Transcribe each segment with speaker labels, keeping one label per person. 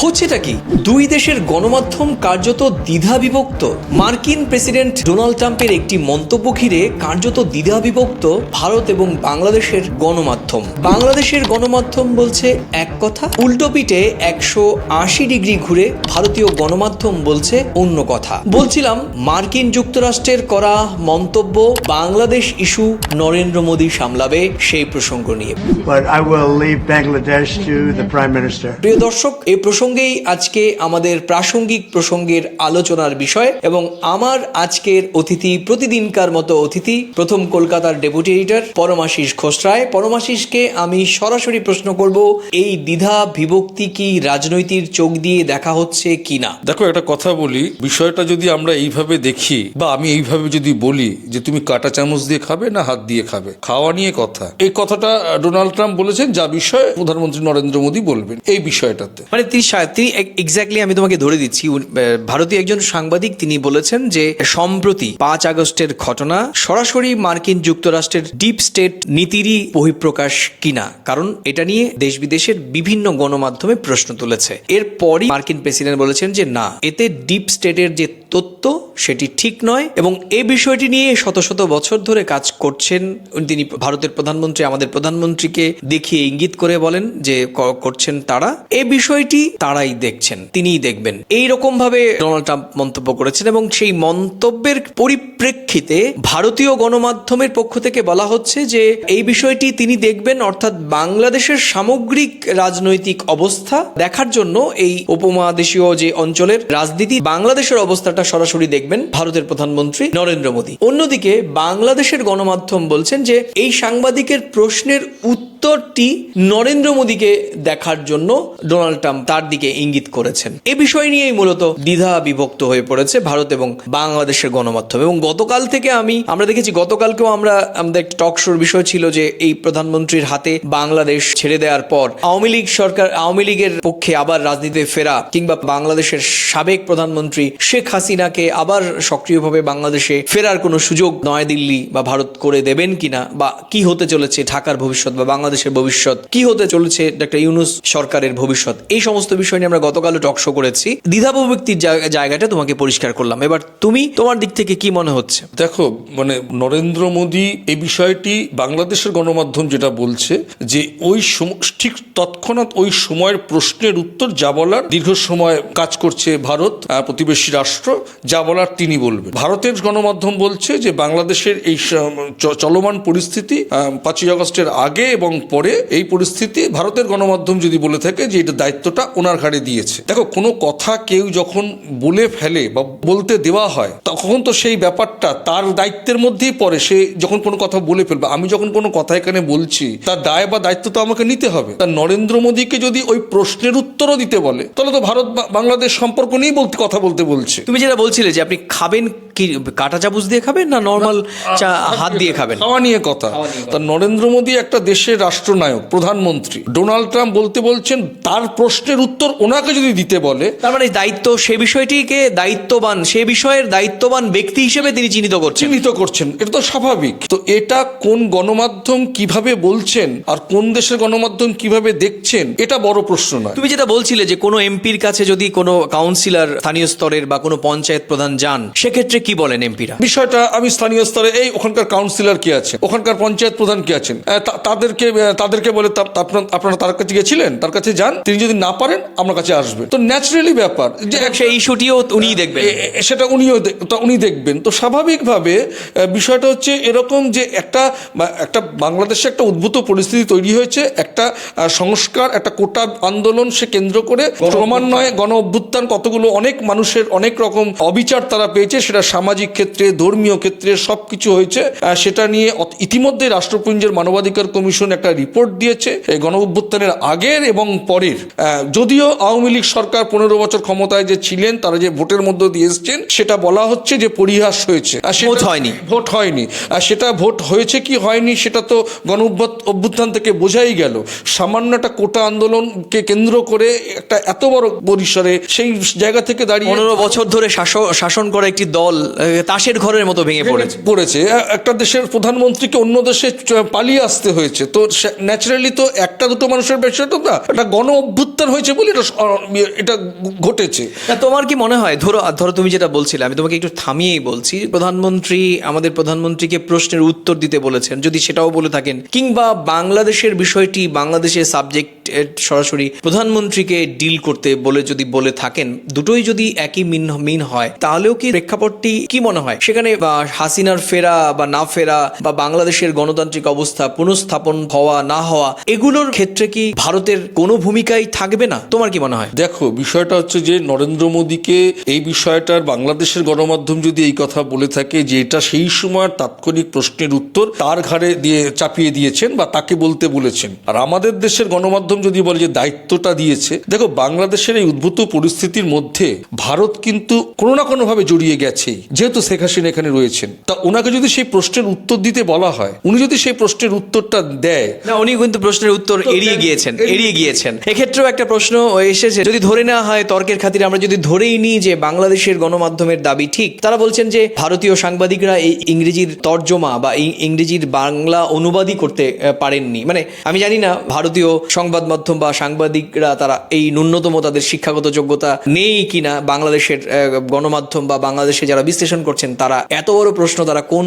Speaker 1: হচ্ছেটা কি? দুই দেশের গণমাধ্যম কার্যত দ্বিধা বিভক্ত। মার্কিন প্রেসিডেন্ট ডোনাল্ড ট্রাম্পের একটি মন্তব্য ঘিরে কার্যত দ্বিধা বিভক্ত ভারত এবং বাংলাদেশের গণমাধ্যম। বাংলাদেশের গণমাধ্যম বলছে এক কথা উল্টো পিঠে একশো আশি ডিগ্রি ঘুরে ভারতীয় গণমাধ্যম বলছে অন্য কথা। বলছিলাম মার্কিন যুক্তরাষ্ট্রের করা মন্তব্য বাংলাদেশ ইস্যু নরেন্দ্র মোদী সামলাবে সেই প্রসঙ্গ নিয়ে. প্রিয় দর্শক এই প্রসঙ্গেই আজকে আমাদের প্রাসঙ্গিক প্রসঙ্গের আলোচনার বিষয় এবং আমার আজকের অতিথি প্রতিদিনকার মতো অতিথি প্রথম কলকাতার ডেপুটি এডিটর পরমাশিস খোসরায়। পরমাশিসকে আমি সরাসরি প্রশ্ন করব এই দ্বিধা বিভক্তি কি রাজনৈতিক চোখ দিয়ে দেখা হচ্ছে কিনা?
Speaker 2: দেখো একটা কথা বলি বিষয়টা যদি আমরা এইভাবে দেখি বা আমি এইভাবে যদি বলি যে তুমি কাটা চামচ দিয়ে খাবে না হাত দিয়ে খাবে খাওয়া নিয়ে কথা। এই কথাটা ডোনাল্ড ট্রাম্প বলেছেন যা বিষয়ে প্রধানমন্ত্রী নরেন্দ্র মোদী বলবেন এই বিষয়টাতে।
Speaker 1: মানে তিনি তিনি এক্স্যাক্টলি আমি তোমাকে ধরে দিচ্ছি ভারতীয় একজন সাংবাদিক, তিনি বলেছেন যে সম্প্রতি পাঁচ আগস্টের ঘটনা সরাসরি মার্কিন যুক্তরাষ্ট্রের ডিপ স্টেট নীতিরই বহিঃপ্রকাশ কিনা, কারণ এটা নিয়ে দেশ বিদেশের বিভিন্ন গণমাধ্যমে প্রশ্ন তুলেছে। এরপরই মার্কিন প্রেসিডেন্ট বলেছেন যে না, এতে ডিপ স্টেটের যে তথ্য সেটি ঠিক নয় এবং এ বিষয়টি নিয়ে শত শত বছর ধরে কাজ করছেন, তিনি ভারতের প্রধানমন্ত্রী, আমাদের প্রধানমন্ত্রীকে দেখিয়ে ইঙ্গিত করে বলেন যে করছেন তারা। এ বিষয়টি তারাই দেখছেন, তিনিই দেখবেন। এই রকম ভাবে ডোনাল্ড ট্রাম্প মন্তব্য করেছেন এবং সেই মন্তব্যের পরিপ্রেক্ষিতে ভারতীয় গণমাধ্যমের পক্ষ থেকে বলা হচ্ছে যে এই বিষয়টি তিনি দেখবেন, অর্থাৎ বাংলাদেশের সামগ্রিক রাজনৈতিক অবস্থা দেখার জন্য এই উপমহাদেশীয় যে অঞ্চলের রাজনীতি, বাংলাদেশের অবস্থাটা সরাসরি দেখবেন ভারতের প্রধানমন্ত্রী নরেন্দ্র মোদী। অন্যদিকে বাংলাদেশের গণমাধ্যম বলছেন যে এই সাংবাদিকের প্রশ্নের উত্তরটি নরেন্দ্র মোদীকে দেখার জন্য ডোনাল্ড ট্রাম্প তার দিকে ইঙ্গিত করেছেন। এ বিষয় নিয়েই মূলত দ্বিধা বিভক্ত হয়ে পড়েছে ভারত এবং বাংলাদেশের গণমাধ্যম। এবং গতকাল থেকে আমি, আমরা দেখেছি গতকালকেও আমরা, আমাদের টক শোর বিষয় ছিল যে এই প্রধানমন্ত্রীর হাতে বাংলাদেশ ছেড়ে দেওয়ার পর আওয়ামী লীগ সরকার, আওয়ামী লীগের পক্ষে আবার রাজনীতিতে ফেরা কিংবা বাংলাদেশের সাবেক প্রধানমন্ত্রী শেখ হাসিনাকে আবার সক্রিয়ভাবে বাংলাদেশে ফেরার কোনো সুযোগ নয়াদিল্লি বা ভারত করে দেবেন কিনা বা কি হতে চলেছে ঢাকার ভবিষ্যৎ বা বাংলাদেশের ভবিষ্যৎ কি হতে চলেছে ডক্টর ইউনুস সরকারের ভবিষ্যৎ, এই সমস্ত বিষয় নিয়ে আমরা গতকালও টক শো করেছি। জায়গা- জায়গাটা তোমাকে পরিষ্কার করলাম। এবার তুমি তোমার দিক থেকে কি মনে হচ্ছে?
Speaker 2: দেখো মানে নরেন্দ্র মোদী এই বিষয়টি বাংলাদেশের গণমাধ্যম যেটা বলছে যে ওই ঠিক তৎক্ষণাৎ ওই সময়ের প্রশ্নের উত্তর যা বলার দীর্ঘ সময় কাজ করছে ভারত প্রতিবেশী রাষ্ট্র, যা বলার তিনি বলবেন। ভারতের গণমাধ্যম বলছে যে বাংলাদেশের এই চলমান পরিস্থিতি পাঁচই আগস্টের আগে এবং পরে এই পরিস্থিতি ভারতের গণমাধ্যম যদি বলে থাকে যে এটা দায়িত্বটা ওনার ঘাড়ে দিয়েছে। দেখো কোনো কথা কেউ যখন বলে ফেলে বা বলতে দেওয়া হয় তখন তো সেই ব্যাপারটা তার দায়িত্বের মধ্যেই পড়ে। সে যখন কোনো কথা বলে ফেলবে আমি যখন কোনো কথা এখানে বলছি তার দায় বা দায়িত্ব তো আমাকে নিতে হবে। তার নরেন্দ্র মোদীকে যদি ওই প্রশ্নের উত্তরও দিতে বলে তাহলে তো ভারত বাংলাদেশ সম্পর্ক নিয়েই বলতে কথা বলতে বলছে।
Speaker 1: তুমি যেটা বলছিলে যে আপনি খাবেন কি কাঁটা চামচ দিয়ে খাবেন না নর্মাল চা হাত দিয়ে খাবেন?
Speaker 2: খাওয়া নিয়ে কথা। তা নরেন্দ্র মোদী একটা দেশের রাষ্ট্রনায়ক প্রধানমন্ত্রী। ডোনাল্ড ট্রাম্প বলতে বলছেন তার প্রশ্নের উত্তর ওনাকে যদি দিতে বলে
Speaker 1: তার মানে দায়িত্ব সে বিষয়টিকে দায়িত্ববান সে বিষয়ের দায়িত্ববান ব্যক্তি হিসেবে তিনি চিহ্নিত করছেন।
Speaker 2: চিহ্নিত করছেন। এটা তো স্বাভাবিক। তো এটা কোন গণমাধ্যম কীভাবে বলছেন আর কোন দেশের গণমাধ্যম কীভাবে দেখছেন এটা বড় প্রশ্ন নয়।
Speaker 1: তুমি যেটা বলছিলে যে কোনো এমপির কাছে যদি কোনো কাউন্সিলর স্থানীয় স্তরের বা কোনো পঞ্চায়েত প্রধান যান সেক্ষেত্রে কি বলেন এমপিরা?
Speaker 2: বিষয়টা আমি স্থানীয় স্তরে এই ওখানকার কাউন্সিলর কি আছে ওখানকার পঞ্চায়েত প্রধান কি আছেন তাদেরকে তাদেরকে বলে আপনার- তার কাছে গিয়েছিলেন? তার কাছে যান। তিনি যদি না পারেন আমার কাছে আসবেন তো ন্যাচারালি ব্যাপার যে
Speaker 1: সেই ইস্যুটিও উনিই দেখবেন।
Speaker 2: সেটা উনিও তা উনি দেখবেন। তো স্বাভাবিকভাবে বিষয়টা হচ্ছে এরকম যে একটা একটা বাংলাদেশে একটা উদ্ভূত পরিস্থিতি তৈরি হয়েছে। একটা সংস্কার একটা কোটা আন্দোলন সে কেন্দ্র করে ক্রমান্বয়ে গণ অভ্যুত্থান কতগুলো অনেক মানুষের অনেক রকম অবিচার তারা পেয়েছে সেটা সামাজিক ক্ষেত্রে ধর্মীয় ক্ষেত্রে সব কিছু হয়েছে সেটা নিয়ে ইতিমধ্যে রাষ্ট্রপুঞ্জের মানবাধিকার কমিশন একটা রিপোর্ট দিয়েছে এই গণ অভ্যুত্থানের আগের এবং পরের। যদিও আওয়ামী লীগ সরকার পনেরো বছর ক্ষমতায় যে ছিলেন তারা যে ভোটের মধ্য দিয়ে এসছেন সেটা বলা হচ্ছে যে পরিহাস হয়েছে।
Speaker 1: ভোট হয়নি।
Speaker 2: ভোট হয়নি। আর সেটা ভোট হয়েছে কি হয়নি সেটা তো গণ অভ্যুত্থান থেকে বোঝাই গেল। সামান্য একটা কোটা আন্দোলনকে কেন্দ্র করে একটা এত বড় পরিসরে সেই জায়গা থেকে দাঁড়িয়ে
Speaker 1: পনেরো বছর ধরে শাসন করা একটি দল তাসের ঘরের মতো ভেঙে পড়েছে।
Speaker 2: পড়েছে। একটা দেশের প্রধানমন্ত্রীকে অন্য দেশে পালিয়ে আসতে হয়েছে। তো ন্যাচারালি তো একটা দুটো মানুষের বিষয়টা না, একটা গণ অভ্যুত্থান হয়েছে বলে এটা এটা ঘটেছে।
Speaker 1: তোমার কি মনে হয়? ধরো ধরো তুমি যেটা বলছিলে, আমি তোমাকে একটু থামিয়েই বলছি, প্রধানমন্ত্রী, আমাদের প্রধানমন্ত্রীকে প্রশ্নের উত্তর দিতে বলেছেন, যদি সেটাও বলে থাকেন, কিংবা বাংলাদেশের বিষয়টি, বাংলাদেশের সাবজেক্ট সরাসরি প্রধানমন্ত্রীকে ডিল করতে বলে, যদি বলে থাকেন, দুটোই যদি একই মিন মিন হয়, তাহলেও কি প্রেক্ষাপটটি কি মনে হয়? সেখানে হাসিনার ফেরা বা না ফেরা, বা বাংলাদেশের গণতান্ত্রিক অবস্থা পুনঃস্থাপন হওয়া না হওয়া, এগুলোর ক্ষেত্রে কি ভারতের কোনো ভূমিকাই থাকবে না? তোমার কি মনে হয়?
Speaker 2: দেখো, বিষয়টা হচ্ছে যে নরেন্দ্র মোদীকে এই বিষয়টার বাংলাদেশের গণমাধ্যম যদি এই কথা বলে থাকে যে এটা সেই সময়ের তাৎক্ষণিক প্রশ্নের উত্তর তার ঘাড়ে দিয়ে চাপিয়ে দিয়েছেন বা তাকে বলতে বলেছেন। আর আমাদের দেশের গণমাধ্যম যদি বলে যে দায়িত্বটা দিয়েছে, দেখো, বাংলাদেশের এই উদ্ভূত পরিস্থিতির মধ্যে ভারত কিন্তু কোনো না কোনো ভাবে জড়িয়ে গেছেই যেহেতু শেখ হাসিনা এখানে রয়েছেন। তা ওনাকে যদি সেই প্রশ্নের উত্তর দিতে বলা হয়, উনি যদি সেই প্রশ্নের উত্তরটা দেয়
Speaker 1: না উনি কিন্তু প্রশ্নের উত্তর এড়িয়ে গিয়েছেন এড়িয়ে গিয়েছেন। এক্ষেত্রেও একটা প্রশ্ন এসেছে যদি ধরে নেওয়া হয় তর্কের খাতিরে আমরা যদি ধরেই নিই যে বাংলাদেশের গণমাধ্যমের দাবি ঠিক তারা বলছেন যে ভারতীয় সাংবাদিকরা এই ইংরেজির তর্জমা বা ইংরেজির বাংলা অনুবাদই করতে পারেননি। মানে আমি জানি না ভারতীয় সংবাদ মাধ্যম বা সাংবাদিকরা তারা এই ন্যূনতম তাদের শিক্ষাগত যোগ্যতা নেই কিনা বাংলাদেশের গণমাধ্যম বা বাংলাদেশে যারা বিশ্লেষণ করছেন তারা এত বড় প্রশ্ন তারা কোন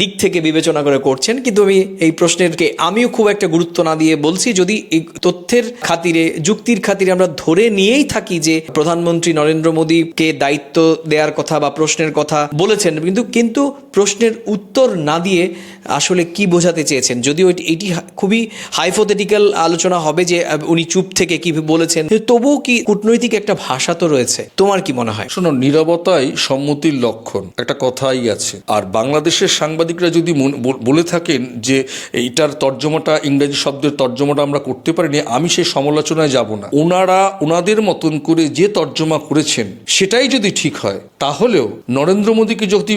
Speaker 1: দিক থেকে বিবেচনা করে করছেন? কিন্তু আমি এই প্রশ্নেরকে আমিও খুব একটা গুরুত্ব না দিয়ে বলছি, যদি তথ্যের খাতিরে, যুক্তির খাতিরে আমরা ধরে নিয়েই থাকি যে প্রধানমন্ত্রী নরেন্দ্র মোদীকে দায়িত্ব দেওয়ার কথা বা প্রশ্নের কথা বলেছেন, কিন্তু কিন্তু প্রশ্নের উত্তর না দিয়ে আসলে কি বোঝাতে চেয়েছেন? যদিও এটি- খুবই হাইপোথেটিক্যাল আলোচনা হবে যে উনি চুপ থেকে কি বলেছেন। তবুও কি কূটনৈতিক একটা ভাষা তো রয়েছে? তোমার কি মনে হয়?
Speaker 2: শোনো, নিরবতাই সম্মতির লক্ষণ, একটা কথাই আছে। আর বাংলাদেশের সাংবাদিকরা যদি বলে থাকেন যে এইটার তর্জমাটা ইংরেজি শব্দের তর্জমাটা আমরা করতে পারিনি, আমি সেই সমালোচনায় যাব না। ওনারা ওনাদের মতন করে যে তর্জমা করেছেন, সেটাই যদি ঠিক হয়, তাহলেও নরেন্দ্র মোদীকে যদি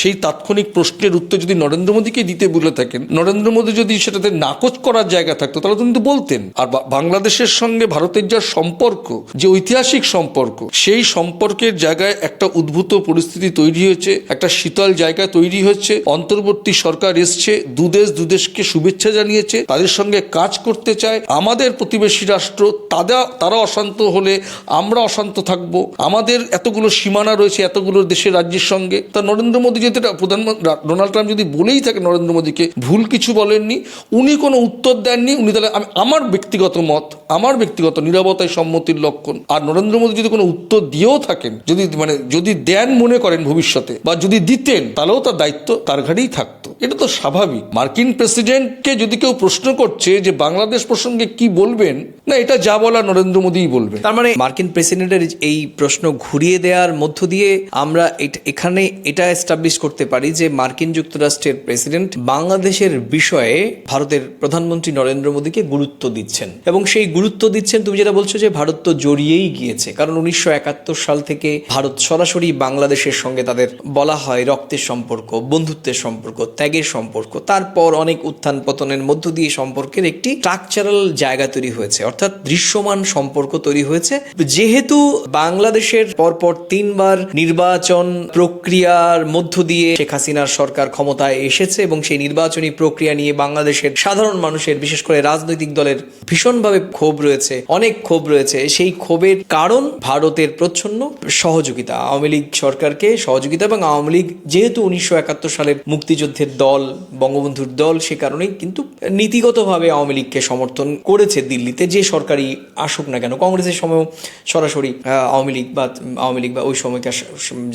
Speaker 2: সেই তাৎক্ষণিক প্রশ্নের উত্তর যদি নরেন্দ্র মোদীকে দিতে বলে থাকেন, নরেন্দ্র মোদী যদি সেটাতে নাকচ করার জায়গা থাকতো, তাহলে কিন্তু বলতেন। আর বাংলাদেশের সঙ্গে ভারতের যা সম্পর্ক, যে ঐতিহাসিক সম্পর্ক, সেই সম্পর্কের জায়গায় একটা উদ্ভূত পরিস্থিতি তৈরি হয়েছে, একটা শীতল জায়গা তৈরি হচ্ছে, অন্তর্বর্তী সরকার এসছে, দুদেশ দুদেশকে শুভেচ্ছা জানিয়েছে তাদের সঙ্গে কাজ করতে চায়। আমাদের প্রতিবেশী রাষ্ট্র তারা তারা অশান্ত হলে আমরা অশান্ত থাকব। আমাদের এতগুলো সীমানা রয়েছে, এতগুলো দেশের রাজ্যের সঙ্গে। তা নরেন্দ্র মোদী যদি প্রধানমন্ত্রী ডোনাল্ড ট্রাম্প যদি বলেই থাকে নরেন্দ্র মোদীকে, ভুল কিছু বলেননি, উনি কোনো উত্তর দেননি, উনি তাহলে আমি, আমার ব্যক্তিগত মত, আমার ব্যক্তিগত নিরাপত্তায় সম্মতির লক্ষণ। আর নরেন্দ্র মোদী যদি কোনো উত্তর দিয়েও থাকেন, যদি মানে যদি দেন মনে করেন ভবিষ্যতে, বা যদি দিতেন, তাহলেও তার দায়িত্ব তার ঘাড়েই থাকতো। এটা তো স্বাভাবিক। মার্কিন প্রেসিডেন্টকে যদি কেউ প্রশ্ন করছে যে বাংলাদেশ প্রসঙ্গে কি বলবেন? না, এটা যা বলা নরেন্দ্র মোদীই বলবেন।
Speaker 1: তার মানে মার্কিন প্রেসিডেন্টের এই প্রশ্ন ঘুরিয়ে দেওয়ার মধ্য দিয়ে আমরা এখানে এটা এস্টাবলিশ করতে পারি যে মার্কিন যুক্তরাষ্ট্রের প্রেসিডেন্ট বাংলাদেশের বিষয়ে ভারতের প্রধানমন্ত্রী নরেন্দ্র মোদীকে গুরুত্ব দিচ্ছেন। এবং সেই গুরুত্ব দিচ্ছেন, তুমি যেটা বলছো যে ভারত তো জড়িয়েই গিয়েছে। কারণ উনিশশো একাত্তর সাল থেকে ভারত সরাসরি বাংলাদেশের সঙ্গে তাদের বলা হয় রক্তের সম্পর্ক, বন্ধুত্বের সম্পর্ক, ত্যাগের সম্পর্ক। তারপর অনেক উত্থান পতনের মধ্য দিয়ে সম্পর্কের একটি স্ট্রাকচারাল জায়গা তৈরি হয়েছে, অর্থাৎ দৃশ্যমান সম্পর্ক তৈরি হয়েছে। যেহেতু বাংলাদেশের পরপর তিনবার নির্বাচন প্রক্রিয়ার মধ্য দিয়ে শেখ হাসিনার সরকার ক্ষমতায় এসেছে এবং সেই নির্বাচনী প্রক্রিয়া নিয়ে বাংলাদেশের সাধারণ মানুষের, বিশেষ করে রাজনৈতিক দলের, ভীষণভাবে ক্ষোভ রয়েছে, অনেক ক্ষোভ রয়েছে। সেই ক্ষোভের কারণ ভারতের প্রচ্ছন্ন সহযোগিতা। আওয়ামী লীগ সরকারকে সহযোগিতা এবং আওয়ামী লীগ যেহেতু উনিশশো একাত্তর সালের মুক্তিযুদ্ধের দল, বঙ্গবন্ধুর দল, সে কারণেই কিন্তু নীতিগতভাবে আওয়ামী লীগকে সমর্থন করেছে দিল্লিতে যে সরকারি আসুক না কেন। কংগ্রেসের সময়ও সরাসরি আওয়ামী লীগ বা আওয়ামী লীগ বা ওই সময়কার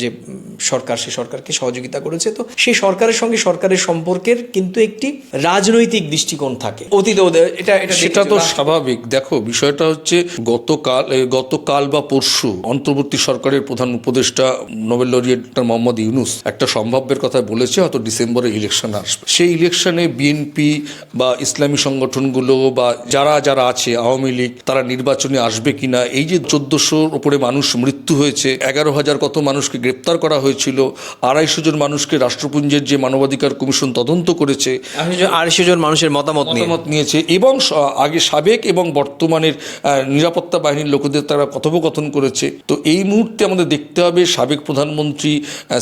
Speaker 1: যে সরকার সে সরকারকে সহযোগিতা করেছে। তো সেই সরকারের সঙ্গে সরকারের সম্পর্কের কিন্তু একটি রাজনৈতিক দৃষ্টিকোণ থাকে। অতীতে এটা এটা
Speaker 2: সেটা তো স্বাভাবিক। দেখো বিষয়টা হচ্ছে গতকাল গতকাল বা পরশু অন্তর্বর্তী সরকারের প্রধান উপদেষ্টা নোবেল লরিয়েট মোহাম্মদ ইউনুস একটা সম্ভাব্যের কথা বলেছে হয়তো ডিসেম্বরে ইলেকশন আসবে। সেই ইলেকশনে বিএনপি বা ইসলামী সংগঠনগুলো বা যারা যারা আছে আওয়ামী লীগ তারা নির্বাচনে আসবে কিনা এই যে চোদ্দশোর উপরে মানুষ মৃত্যু হয়েছে এগারো হাজার কত মানুষকে গ্রেপ্তার করা হয়েছিল আড়াইশো জন মানুষকে রাষ্ট্রপুঞ্জের যে মানবাধিকার কমিশন তদন্ত করেছে
Speaker 1: আড়াইশো জন মানুষের মতামত
Speaker 2: মতামত নিয়েছে এবং আগে সাবেক এবং বর্তমানের নিরাপত্তা বাহিনীর লোকেদের তারা কথোপকথন করেছে। তো এই মুহূর্তে আমাদের দেখতে হবে সাবেক প্রধানমন্ত্রী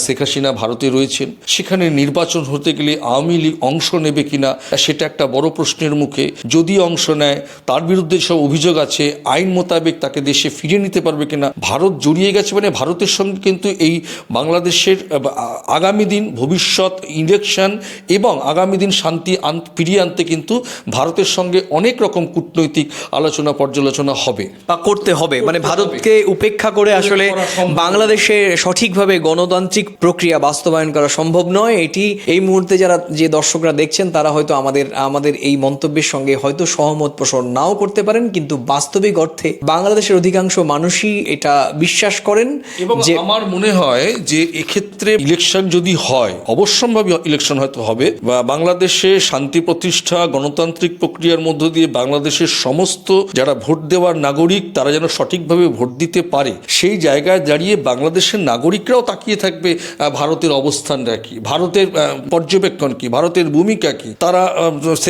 Speaker 2: শেখ হাসিনা ভারতে রয়েছেন। সেখানে নির্বাচন হতে গেলে আওয়ামী লীগ অংশ নেবে কিনা সেটা একটা বড় প্রশ্নের মুখে যদি অংশ নেয় তার বিরুদ্ধে সব অভিযোগ আছে আইন মোতাবেক তাকে দেশে ফিরিয়ে নিতে পারবে কিনা ভারত জড়িয়ে গেছে মানে ভারতের সঙ্গে কিন্তু এই বাংলাদেশের আগামী দিন ভবিষ্যৎ ইলেকশন এবং আগামী দিন শান্তি আন- ফিরিয়ে আনতে কিন্তু ভারতের সঙ্গে অনেক রকম কূটনৈতিক আলোচনা পর্যালোচনা হবে।
Speaker 1: বা করতে হবে। মানে ভারতকে উপেক্ষা করে আসলে বাংলাদেশে সঠিকভাবে গণতান্ত্রিক প্রক্রিয়া বাস্তবায়ন করা সম্ভব নয়। এটি এই মুহূর্তে যারা যে দর্শকরা দেখছেন তারা হয়তো আমাদের আমাদের এই মন্তব্যের সঙ্গে হয়তো সহমত পোষণ নাও করতে পারেন কিন্তু বাস্তবিক অর্থে বাংলাদেশের অধিকাংশ মানুষই এটা বিশ্বাস করেন
Speaker 2: এবং
Speaker 1: যে
Speaker 2: আমার মনে হয় যে এক্ষেত্রে ইলেকশন যদি হয় অবশ্যম্ভাবী ইলেকশন হয়তো হবে বা বাংলাদেশে শান্তি প্রতিষ্ঠা গণতান্ত্রিক প্রক্রিয়ার মধ্য দিয়ে বাংলাদেশের সমস্ত যারা ভোট দেওয়ার নাগরিক তারা যেন সঠিকভাবে ভোট দিতে পারে সেই জায়গায় দাঁড়িয়ে বাংলাদেশের নাগরিকরাও তাকিয়ে থাকবে ভারতের অবস্থানটা কি ভারতের পর্যবেক্ষণ কি ভারতের ভূমিকা কি তারা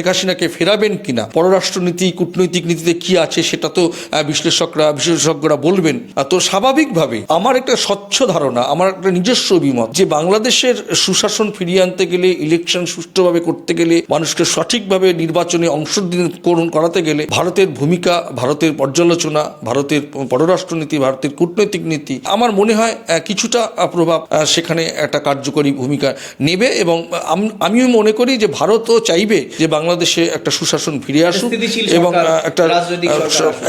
Speaker 2: শেখ হাসিনাকে ফেরাবেন কিনা? পররাষ্ট্রনীতি, কূটনৈতিক নীতিতে কি আছে সেটা তো বিশ্লেষকরা, বিশেষজ্ঞরা বলবেন। তো স্বাভাবিকভাবে আমার একটা স্বচ্ছ ধারণা, আমার একটা নিজস্ব অভিমত যে বাংলাদেশের সুশাসন ফিরিয়ে আনতে গেলে ইলেকশন সুষ্ঠুভাবে করতে গেলে, মানুষকে সঠিকভাবে নির্বাচনে অংশগ্রহণ করাতে গেলে ভারতের ভূমিকা, ভারতের পর্যালোচনা, ভারতের পররাষ্ট্রনীতি, ভারতের কূটনৈতিক নীতি, আমার মনে হয় কিছুটা প্রভাব সেখানে একটা কার্যকরী ভূমিকা নেবে এবং আম- আমিও মনে করি যে ভারতও চাইবে যে বাংলাদেশে একটা সুশাসন ফিরে আসুক এবং একটা।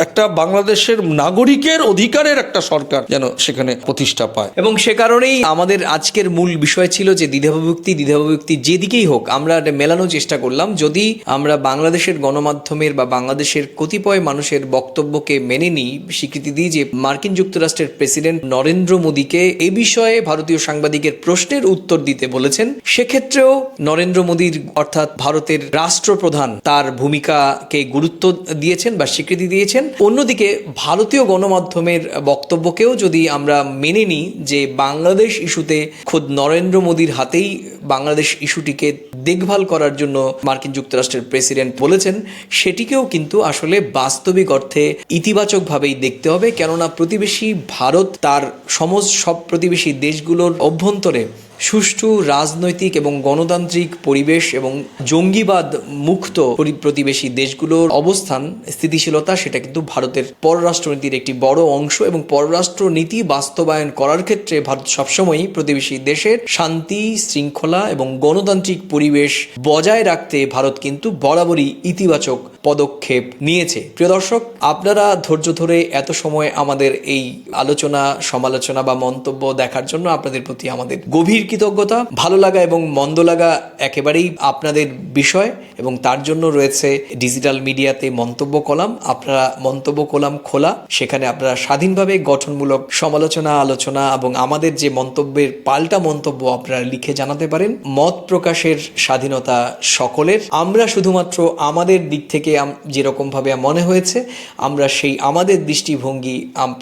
Speaker 2: একটা বাংলাদেশের নাগরিকের অধিকারের একটা সরকার যেন সেখানে প্রতিষ্ঠা পায়
Speaker 1: এবং সে কারণেই আমাদের আজকের মূল বিষয় ছিল যে দ্বিধাবিভক্তি দ্বিধাবিভক্তি যেদিকেই হোক আমরা মেলানোর চেষ্টা করলাম যদি আমরা বাংলাদেশের গণমাধ্যমের বা বাংলাদেশের কতিপয় মানুষের বক্তব্যকে মেনে নিই স্বীকৃতি দিই যে মার্কিন যুক্তরাষ্ট্রের প্রেসিডেন্ট নরেন্দ্র মোদীকে এ বিষয়ে ভারতীয় সাংবাদিকের প্রশ্নের উত্তর দিতে বলেছেন সেক্ষেত্রেও নরেন্দ্র মোদীর অর্থাৎ ভারতের রাষ্ট্রপ্রধান তার ভূমিকাকে গুরুত্ব দিয়েছেন বা স্বীকৃতি দিয়েছেন। অন্যদিকে ভারতীয় গণমাধ্যমের বক্তব্যকেও যদি আমরা মেনে নিই যে বাংলাদেশ ইস্যুতে খোদ নরেন্দ্র মোদীর হাতেই বাংলাদেশ ইস্যুটিকে দেখভাল করার জন্য মার্কিন যুক্তরাষ্ট্রের প্রেসিডেন্ট বলেছেন, সেটিকেও কিন্তু আসলে বাস্তবিক অর্থে ইতিবাচকভাবেই দেখতে হবে। কেননা প্রতিবেশী ভারত তার সমস্ত সব প্রতিবেশী দেশগুলোর অভ্যন্তরে সুষ্ঠু রাজনৈতিক এবং গণতান্ত্রিক পরিবেশ এবং জঙ্গিবাদ মুক্ত পরি- প্রতিবেশী দেশগুলোর অবস্থান, স্থিতিশীলতা, সেটা কিন্তু ভারতের পররাষ্ট্রনীতির একটি বড় অংশ এবং পররাষ্ট্র নীতি বাস্তবায়ন করার ক্ষেত্রে ভারত সবসময়ই প্রতিবেশী দেশের শান্তি, শৃঙ্খলা এবং গণতান্ত্রিক পরিবেশ বজায় রাখতে ভারত কিন্তু বরাবরই ইতিবাচক পদক্ষেপ নিয়েছে। প্রিয় দর্শক, আপনারা ধৈর্য ধরে এত সময় আমাদের এই আলোচনা, সমালোচনা বা মন্তব্য দেখার জন্য আপনাদের প্রতি আমাদের গভীর কৃতজ্ঞতা, ভালো লাগা এবং মন্দ লাগা একেবারেই আপনাদের বিষয় এবং তার জন্য রয়েছে ডিজিটাল মিডিয়াতে মন্তব্য কলাম। আপনারা মন্তব্য কলাম খোলা, সেখানে আপনারা স্বাধীনভাবে গঠনমূলক সমালোচনা, আলোচনা এবং আমাদের যে মন্তব্যের পাল্টা মন্তব্য আপনারা লিখে জানাতে পারেন। মত প্রকাশের স্বাধীনতা সকলের। আমরা শুধুমাত্র আমাদের দিক থেকে যেরকমভাবে মনে হয়েছে, আমরা সেই আমাদের দৃষ্টিভঙ্গি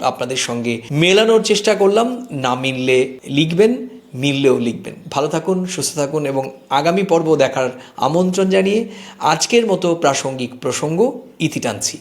Speaker 1: আপনাদের সঙ্গে মেলানোর চেষ্টা করলাম। না মিললে লিখবেন। মিললেও লিখবেন। ভালো থাকুন, সুস্থ থাকুন এবং আগামী পর্ব দেখার আমন্ত্রণ জানিয়ে আজকের মতো প্রাসঙ্গিক প্রসঙ্গ ইতি টানছি।